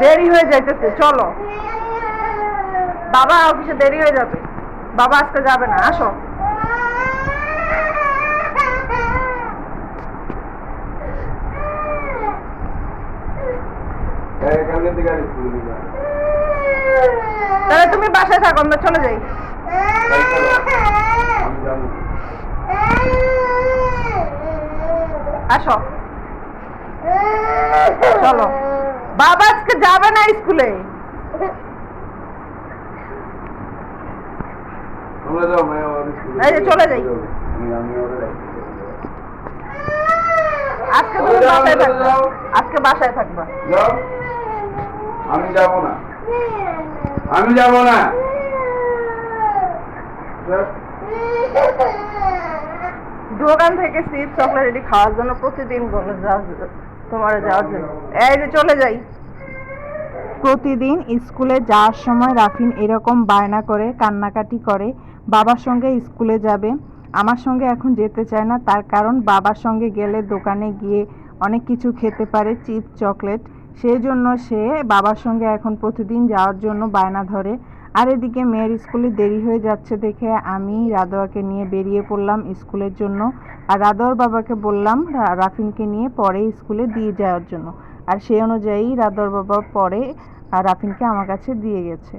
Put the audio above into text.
দেরি হয়ে যাইতেছে চলো। বাবা অফিসে দেরি হয়ে যাবে। বাবা আজকে যাবে না আসো। তাহলে তুমি বাসায় থাকো আমরা চলে যাই। আসো। চলো। বাবা আজকে যাবে না স্কুলে। যে চলে যাই। আজকে তুমি বাসায় থাকবা। আজকে বাসায় থাকবা। আমি যাব না। আমি যাব না। দোকান থেকে চিপস চকলেট এটি খাওয়ার জন্য প্রতিদিন বলে যাওয়া তোমার যাওয়ার জন্য। এই যে চলে যাই। প্রতিদিন স্কুলে যাওয়ার সময় রাফিন এরকম বায়না করে, কান্নাকাটি করে, বাবার সঙ্গে স্কুলে যাবে। আমার সঙ্গে এখন যেতে চায় না, তার কারণ বাবার সঙ্গে গেলে দোকানে গিয়ে অনেক কিছু খেতে পারে, চিপস, চকলেট। সেই জন্য সে বাবার সঙ্গে এখন প্রতিদিন যাওয়ার জন্য বায়না ধরে। আর এদিকে মেয়ের স্কুলে দেরি হয়ে যাচ্ছে দেখে আমি রাদোয়াকে নিয়ে বেরিয়ে পড়লাম স্কুলের জন্য। আর রাদোয়ার বাবাকে বললাম রাফিনকে নিয়ে পরে স্কুলে দিয়ে যাওয়ার জন্য। আর সেই অনুযায়ী রাদোর বাবা পরে রাফিনকে আমার কাছে দিয়ে গেছে।